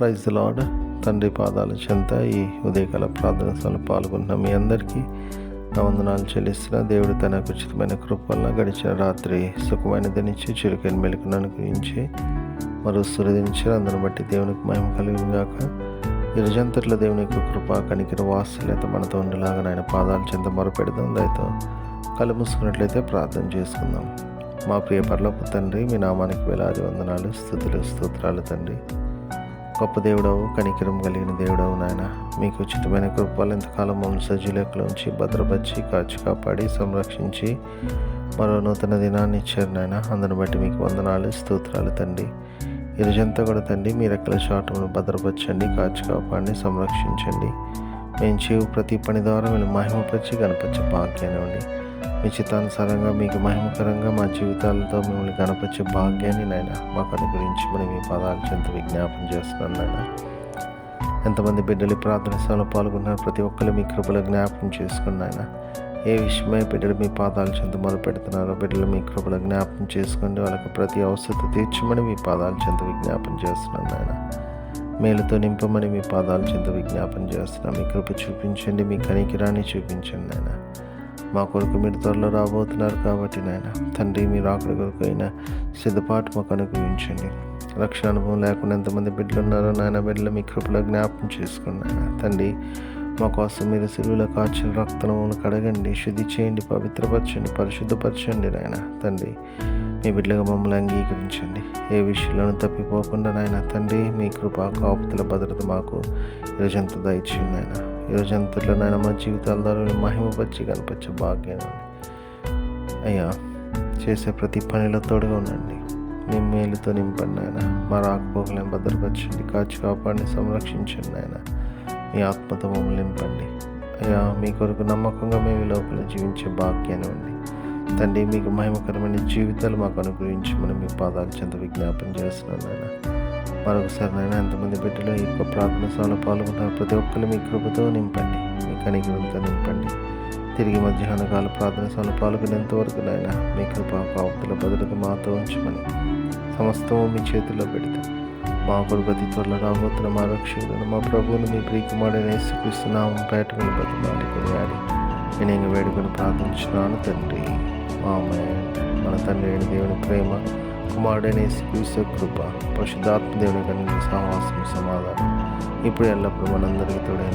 Praise lord తండ్రి పాదాల చెంత ఈ ఉదయకాల ప్రార్థన సభలో పాల్గొంటున్న మీ అందరికీ నా వందనాలు చెల్లిస్తున్న. దేవుడు తన ఉచితమైన కృప వల్ల గడిచిన రాత్రి సుఖమైనదనిచ్చి చురుకైన మెలకును అనుగ్రహించి మరో సూర్యదించి అందరిని బట్టి దేవునికి మహిమ కలిగినగాక ఈ దేవుని యొక్క కృప కనికిన వాత్సల్యత మనతో ఉండేలాగా ఆయన పాదాల చెంత మొరపెడదాం దయతో కళ్ళు మూసుకున్నట్లయితే ప్రార్థన చేసుకుందాం. మా ప్రియ పర్లోపు తండ్రి మీ నామానికి వేలాది వందనాలు స్థుతులు స్తోత్రాలు తండ్రి. గొప్ప దేవుడవు కనికరం కలిగిన దేవుడవు నాయన. మీకు ఉచితమైన కృపలు ఎంతకాలం మమ్మల్ని సజీలకులో భద్రపరిచి కాచి కాపాడి సంరక్షించి మరో నూతన దినాన్ని ఇచ్చారు నాయన. అందుని బట్టి మీకు వందనాలు స్తోత్రాలు తండ్రి. ఇరుజంతా కూడా తండ్రి మీ రెక్కల చాటములు భద్రపరచండి కాచి కాపాడి సంరక్షించండి. మేము చేయు ప్రతి పని ద్వారా మీరు మహిమపరిచి గణపరిచే భాగ్యాన్ని మీ చిత్తానుసారంగా మీకు మహిమకరంగా మా జీవితాలతో మిమ్మల్ని గణపరిచే భాగ్యాన్ని నాయన మాకు అనుగురించి మనం మీ పదాలు చెంత విజ్ఞాపం చేస్తున్నాను నాయన. ఎంతమంది బిడ్డలు ప్రార్థన సభలో పాల్గొన్నారు ప్రతి ఒక్కరు మీ కృపలో జ్ఞాపకం చేసుకుని ఆయన ఏ విషయమై బిడ్డలు మీ పాదాల చెంత మొదలు పెడుతున్నారో బిడ్డలు మీ కృపలో జ్ఞాపకం చేసుకోండి వాళ్ళకి ప్రతి అవసరత తీర్చమని మీ పాదాల చెంత విజ్ఞాపం చేస్తున్నాను నాయన. మేలుతో నింపమని మీ పాదాల చెంత విజ్ఞాపం చేస్తున్నాం మీ కృప చూపించండి మీ కనికిరాన్ని చూపించండి నాయన. మా కొరకు మీరు త్వరలో రాబోతున్నారు కాబట్టి నాయన. తండ్రి మీరు ఆకలి కొరకు అయిన సిద్ధపాటు మాకు అనుగ్రహించండి. రక్షణ అనుభవం లేకుండా ఎంతమంది బిడ్డలు ఉన్నారో నాయన బిడ్డలు మీ కృపలో జ్ఞాపకం చేసుకున్నాయన తండ్రి మా కోసం మీరు సిలువుల కాచిన రక్తమును కడగండి శుద్ధి చేయండి పవిత్రపరచండి పరిశుద్ధపరచండి నాయన. తండ్రి మీ బిడ్డలుగా మమ్మల్ని అంగీకరించండి. ఏ విషయంలోనూ తప్పిపోకుండా నాయన తండ్రి మీ కృప కాపుతుల భద్రత మాకు ఈరోజంతా దయచేయండి నాయన. ఈరోజంతట్లో నాయన మా జీవితాల ద్వారా మహిమపరిచి కనిపించే భాగ్యం అయ్యా చేసే ప్రతి పనిలో తోడుగా ఉండండి. మీ మేలుతో నింపండి నాయన. మా రాకపోకలను భద్రపరచండి. కాచి కాపాడిని సంరక్షించండి ఆయన మీ ఆత్మతో మమ్మల్ని నింపండి. అయ్యా మీ కొరకు నమ్మకంగా మేము లోపల జీవించే భాగ్యాన్ని ఉండి తండ్రి మీకు మహిమకరమైన జీవితాలు మాకు అనుగ్రహించి మనం మీ పాదాలు చెంత విజ్ఞాపన చేస్తున్నాను నాయన. మరొకసారి నేను ఎంతమంది బిడ్డలు ఈ యొక్క ప్రార్థన సభలో పాల్గొంటారు ప్రతి ఒక్కరు మీ కృపతో నింపండి. మీ కనికరంతో నింపండి. తిరిగి మధ్యాహ్న కాల ప్రార్థన సభలో పాల్గొనేంత వరకు నాయన మీ కృప కాపుతుల భద్రత మాతో ఉంచమని సమస్తము మీ చేతుల్లో పెడతాం. మా గురుపతి అతి త్వరలో రాబోతున్న మా రక్షకులను మా ప్రభువును మీ ప్రియకుమారుడైన యేసుక్రీస్తున్నాము పేట మీద బతిమాలి కొనియాడి. నేను వేడుకొని ప్రార్థించున్నాను తండ్రి. ఆమె మన తండ్రి అయిన దేవుని ప్రేమ కుమారుడైన యేసుక్రీస్తు కృప పరిశుద్ధాత్మ దేవుని కన్నా సహవాసం సమాధానం. ఇప్పుడు ఎల్లప్పుడూ మనందరికీ తోడైన